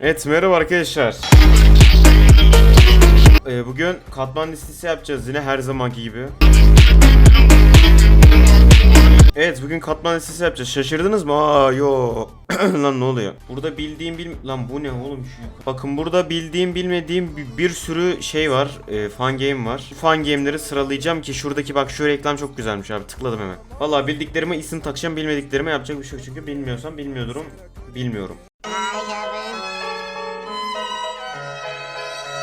Evet merhaba arkadaşlar. Ee, bugün katman listesi yapacağız yine her zamanki gibi. Evet bugün katman listesi yapacağız. Şaşırdınız mı? Aa yo. lan ne oluyor? Burada bildiğim bil lan bu ne oğlum şu? Bakın burada bildiğim bilmediğim bir, bir sürü şey var. Ee, fan game var. Bu fan game'leri sıralayacağım ki şuradaki bak şu reklam çok güzelmiş abi. Tıkladım hemen. Vallahi bildiklerime isim takacağım, bilmediklerime yapacak bir şey yok çünkü bilmiyorsam bilmiyorum. Bilmiyorum.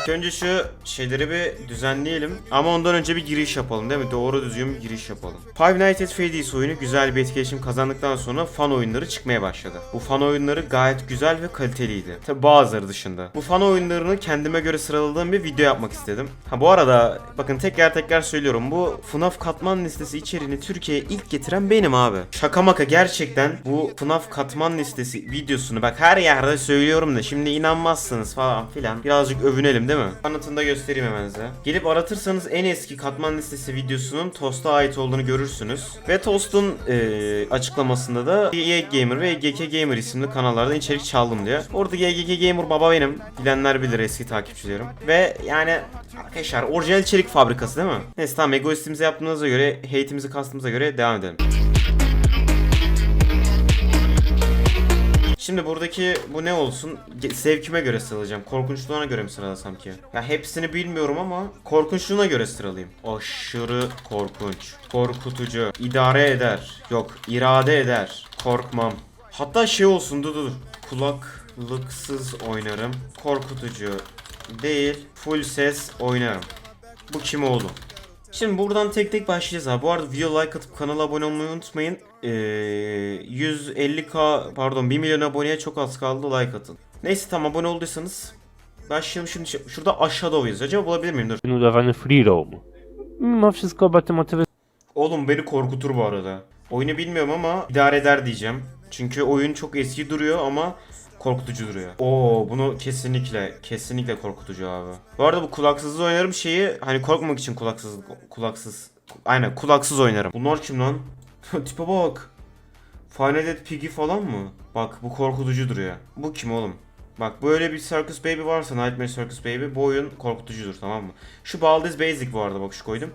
Önce şu şeyleri bir düzenleyelim. Ama ondan önce bir giriş yapalım değil mi? Doğru düzgün bir giriş yapalım. Five Nights at Freddy's oyunu güzel bir etkileşim kazandıktan sonra fan oyunları çıkmaya başladı. Bu fan oyunları gayet güzel ve kaliteliydi. Tabi bazıları dışında. Bu fan oyunlarını kendime göre sıraladığım bir video yapmak istedim. Ha bu arada bakın tekrar tekrar söylüyorum. Bu FNAF katman listesi içeriğini Türkiye'ye ilk getiren benim abi. Şaka maka gerçekten bu FNAF katman listesi videosunu bak her yerde söylüyorum da şimdi inanmazsınız falan filan. Birazcık övünelim değil mi? Anlatında göstereyim hemen size. Gelip aratırsanız en eski katman listesi videosunun Toast'a ait olduğunu görürsünüz. Ve Toast'un eee, açıklamasında da EA Gamer ve GK Gamer isimli kanallardan içerik çaldım diyor. Orada GK Gamer baba benim. Bilenler bilir eski takipçilerim. Ve yani arkadaşlar orijinal içerik fabrikası değil mi? Neyse tamam egoistimize yaptığımıza göre, hate'imizi kastığımıza göre devam edelim. Şimdi buradaki bu ne olsun? Zevkime göre sıralayacağım. Korkunçluğuna göre mi sıralasam ki? Ya hepsini bilmiyorum ama korkunçluğuna göre sıralayayım. Aşırı korkunç. Korkutucu. idare eder. Yok, irade eder. Korkmam. Hatta şey olsun dur dur. Kulaklıksız oynarım. Korkutucu değil. Full ses oynarım. Bu kim oğlum? Şimdi buradan tek tek başlayacağız abi. Bu arada video like atıp kanala abone olmayı unutmayın. Ee, 150k pardon 1 milyon aboneye çok az kaldı like atın. Neyse tamam abone olduysanız başlayalım şimdi. Şu- Şurada aşağıda yazıyor. Acaba bulabilir miyim? Dur. Ten udawany free roam. Mimo wszystko oba te motywy Oğlum beni korkutur bu arada. Oyunu bilmiyorum ama idare eder diyeceğim. Çünkü oyun çok eski duruyor ama korkutucu duruyor. Oo bunu kesinlikle kesinlikle korkutucu abi. Bu arada bu kulaksız oynarım şeyi hani korkmak için kulaksız kulaksız aynen kulaksız oynarım. Bunlar kim lan? Tipe bak. Final Dead Piggy falan mı? Bak bu korkutucu duruyor. Bu kim oğlum? Bak böyle bir Circus Baby varsa Nightmare Circus Baby bu oyun korkutucudur tamam mı? Şu Baldi's Basic arada bak şu koydum.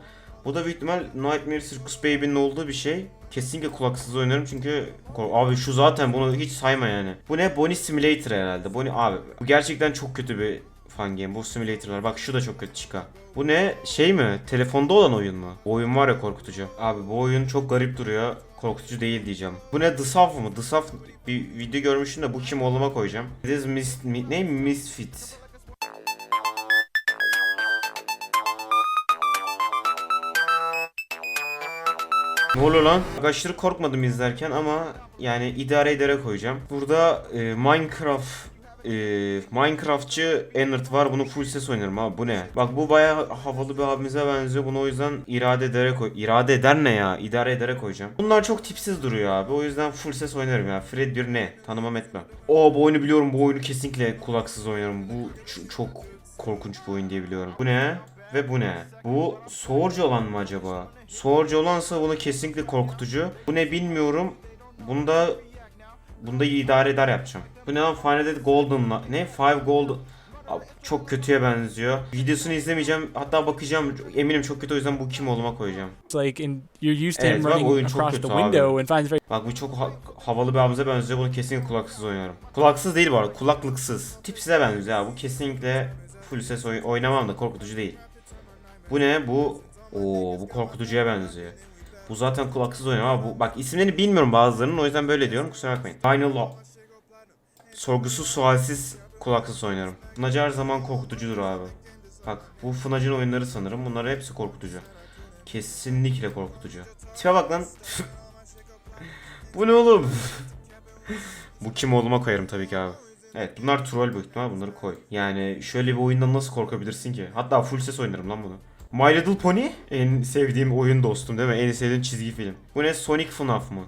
Bu da büyük ihtimal Nightmare Circus Baby'nin olduğu bir şey. Kesinlikle kulaksız oynarım çünkü abi şu zaten bunu hiç sayma yani. Bu ne? Bonnie Simulator herhalde. Bonnie abi bu gerçekten çok kötü bir fan game. Bu simulatorlar. Bak şu da çok kötü çıka. Bu ne? Şey mi? Telefonda olan oyun mu? Bu oyun var ya korkutucu. Abi bu oyun çok garip duruyor. Korkutucu değil diyeceğim. Bu ne? The Saf mı? The Saf bir video görmüştüm de bu kim olduğuma koyacağım. It is mis mi, ne? Misfit. Ne oluyor lan? Aşırı korkmadım izlerken ama yani idare edere koyacağım. Burada e, Minecraft e, Minecraftçı Ennard var. Bunu full ses oynarım abi. Bu ne? Bak bu baya havalı bir abimize benziyor. Bunu o yüzden irade edere koy. İrade eder ne ya? İdare edere koyacağım. Bunlar çok tipsiz duruyor abi. O yüzden full ses oynarım ya. Fred bir ne? Tanımam etmem. O bu oyunu biliyorum. Bu oyunu kesinlikle kulaksız oynarım. Bu çok korkunç bir oyun diye biliyorum. Bu ne? Ve bu ne? Bu soğurcu olan mı acaba? Soğurcu olansa bunu kesinlikle korkutucu. Bu ne bilmiyorum. Bunda bunda idare eder yapacağım. Bu ne lan Final Dead Golden ne? Five Abi, çok kötüye benziyor. Videosunu izlemeyeceğim. Hatta bakacağım. Eminim çok kötü o yüzden bu kim olma koyacağım. Like in you're used to Evet, him bak oyun çok kötü the abi. and finds very Bak bu çok ha- havalı bir abimize benziyor. Bunu kesinlikle kulaksız oynarım. Kulaksız değil bu arada. Kulaklıksız. Tipsize benziyor ya. Bu kesinlikle full ses oy- oynamam da korkutucu değil. Bu ne? Bu Oo bu korkutucuya benziyor. Bu zaten kulaksız oynuyor ama bu bak isimlerini bilmiyorum bazılarının o yüzden böyle diyorum kusura bakmayın. Final Law. Sorgusuz sualsiz kulaksız oynarım. Fınacı her zaman korkutucudur abi. Bak bu Fınacı'nın oyunları sanırım. Bunların hepsi korkutucu. Kesinlikle korkutucu. Tipe bak lan. bu ne oğlum? bu kim olduğuma koyarım tabii ki abi. Evet bunlar troll büyük ihtimal bunları koy. Yani şöyle bir oyundan nasıl korkabilirsin ki? Hatta full ses oynarım lan bunu. My Little Pony en sevdiğim oyun dostum değil mi? En sevdiğim çizgi film. Bu ne Sonic FNAF mı?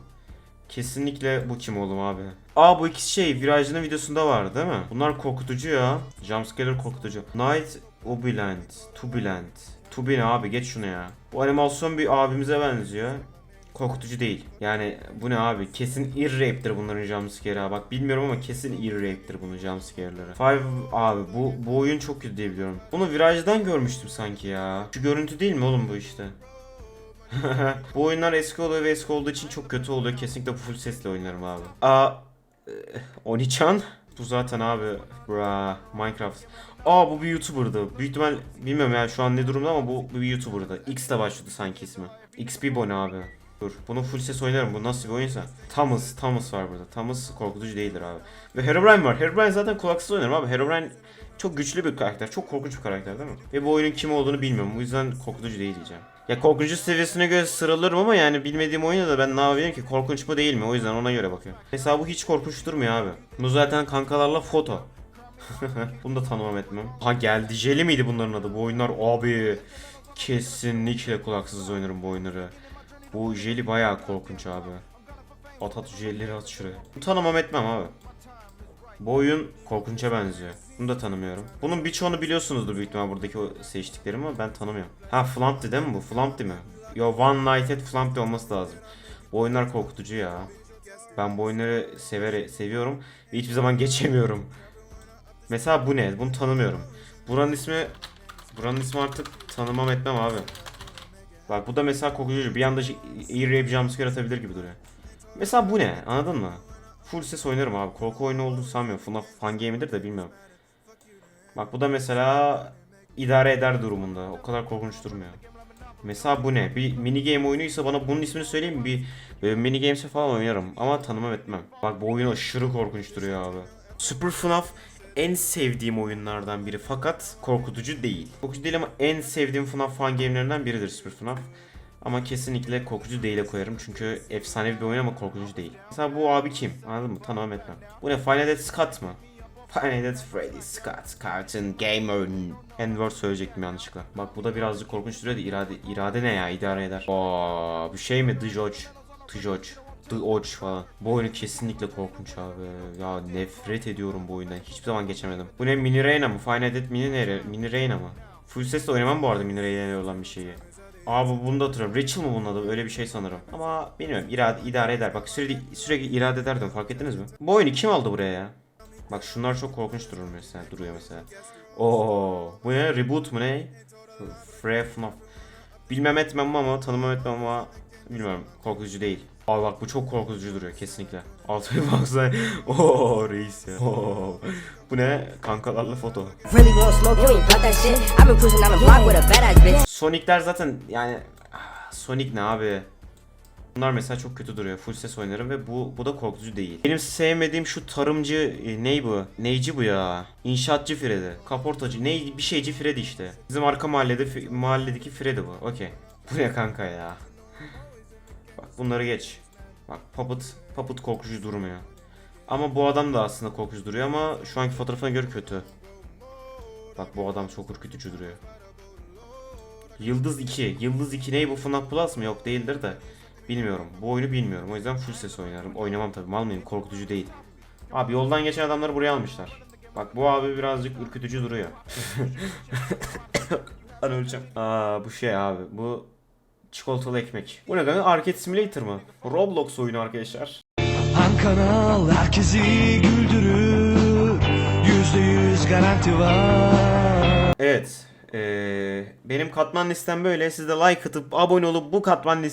Kesinlikle bu kim oğlum abi? Aa bu ikisi şey virajının videosunda vardı değil mi? Bunlar korkutucu ya. Jumpscare korkutucu. Night Obiland. Tubiland. Tubi ne abi geç şunu ya. Bu animasyon bir abimize benziyor. Korkutucu değil. Yani bu ne abi? Kesin ear-rape'dir bunların jumpscare'ı. ha. Bak bilmiyorum ama kesin ear-rape'dir bunun jumpscare'ları. Five abi bu bu oyun çok kötü diye biliyorum. Bunu virajdan görmüştüm sanki ya. Şu görüntü değil mi oğlum bu işte? bu oyunlar eski oluyor ve eski olduğu için çok kötü oluyor. Kesinlikle full sesle oynarım abi. Aa, e, Onichan. Bu zaten abi. Bra, Minecraft. Aa bu bir YouTuber'dı. Büyük ihtimal bilmiyorum ya şu an ne durumda ama bu, bir YouTuber'dı. X de başladı sanki ismi. XP Bonnie abi. Dur. Bunu full ses oynarım. Bu nasıl bir oyunsa. Thomas. Thomas var burada. Thomas korkutucu değildir abi. Ve Herobrine var. Herobrine zaten kulaksız oynarım abi. Herobrine çok güçlü bir karakter. Çok korkunç bir karakter değil mi? Ve bu oyunun kim olduğunu bilmiyorum. Bu yüzden korkutucu değil diyeceğim. Ya korkunç seviyesine göre sıralarım ama yani bilmediğim oyunda da ben ne yapayım ki? Korkunç mu değil mi? O yüzden ona göre bakıyorum. Mesela bu hiç korkunç durmuyor abi. Bu zaten kankalarla foto. Bunu da tanımam etmem. Ha geldi. Jelly miydi bunların adı? Bu oyunlar abi kesinlikle kulaksız oynarım bu oyunları. Bu Jelly bayağı korkunç abi. At at jelleri at şuraya. Bunu tanımam etmem abi. Bu oyun korkunça benziyor. Bunu da tanımıyorum. Bunun birçoğunu biliyorsunuzdur büyük ihtimal buradaki o seçtiklerimi ama ben tanımıyorum. Ha Flumpty değil mi bu? Flumpty mi? Yo One Night at Flumpty olması lazım. Bu oyunlar korkutucu ya. Ben bu oyunları sever seviyorum ve hiçbir zaman geçemiyorum. Mesela bu ne? Bunu tanımıyorum. Buranın ismi Buranın ismi artık tanımam etmem abi. Bak bu da mesela korkutucu. Bir anda ear rape jumpscare atabilir gibi duruyor. Mesela bu ne? Anladın mı? Full ses oynarım abi. Korku oyunu olduğunu sanmıyorum. FNAF fan game'idir de bilmiyorum. Bak bu da mesela idare eder durumunda. O kadar korkunç durmuyor. Mesela bu ne? Bir mini game oyunuysa bana bunun ismini söyleyeyim mi? Bir böyle mini games'e falan oynarım ama tanımam etmem. Bak bu oyun aşırı korkunç duruyor abi. Super FNAF en sevdiğim oyunlardan biri fakat korkutucu değil. Korkutucu değil ama en sevdiğim FNAF fan game'lerinden biridir Super FNAF. Ama kesinlikle korkutucu değil'e koyarım çünkü efsanevi bir oyun ama korkutucu değil. Mesela bu abi kim? Anladın mı? Tanımam etmem. Bu ne? Final Death Scott mı? Final Death Freddy Scott Cartoon Gamer. N-word söyleyecektim yanlışlıkla. Bak bu da birazcık korkunç duruyor da irade, irade ne ya? idare eder. Aa, bir şey mi? The Judge. The Judge. The Odge falan. Bu oyunu kesinlikle korkunç abi. Ya nefret ediyorum bu oyundan. Hiçbir zaman geçemedim. Bu ne Mini Reyna mı? Final Death Mini Reyna, Mini Reyna mı? Full sesle oynamam bu arada Mini Reyna'ya olan bir şeyi. Abi bunu da hatırlıyorum. Rachel mı bunun adı? Öyle bir şey sanırım. Ama bilmiyorum. irade, idare eder. Bak sürekli, sürekli irade ederdim. Fark ettiniz mi? Bu oyunu kim aldı buraya ya? Bak şunlar çok korkunç durur mesela. Duruyor mesela. Oo, bu ne? Reboot mu ne? Free FNAF. Bilmem etmem ama tanımam etmem ama bilmiyorum. Korkutucu değil. Abi bak bu çok korkutucu duruyor kesinlikle. Altı bir baksana. Oo reis ya. Oo. Bu ne? Kankalarla foto. Sonic'ler zaten yani ah, Sonic ne abi? Bunlar mesela çok kötü duruyor. Full ses oynarım ve bu bu da korkutucu değil. Benim sevmediğim şu tarımcı e, ney bu? Neyci bu ya? İnşaatçı Freddy. Kaportacı. Ney bir şeyci Freddy işte. Bizim arka mahallede mahalledeki Freddy bu. Okey. Bu ne kanka ya? Bak bunları geç. Bak Puppet, Puppet korkutucu durmuyor. Ama bu adam da aslında korkutucu duruyor ama şu anki fotoğrafına göre kötü. Bak bu adam çok ürkütücü duruyor. Yıldız 2. Yıldız 2 ney bu FNAF Plus mı? Yok değildir de. Bilmiyorum. Bu oyunu bilmiyorum. O yüzden full ses oynarım. Oynamam tabii. Mal mıyım? Korkutucu değil. Abi yoldan geçen adamları buraya almışlar. Bak bu abi birazcık ürkütücü duruyor. Lan öleceğim. Aa bu şey abi. Bu çikolatalı ekmek. Bu ne kanka? Arcade Simulator mı? Roblox oyunu arkadaşlar. Han kanal herkesi güldürür Yüzde yüz garanti var Evet. eee, benim katman listem böyle. Siz de like atıp abone olup bu katman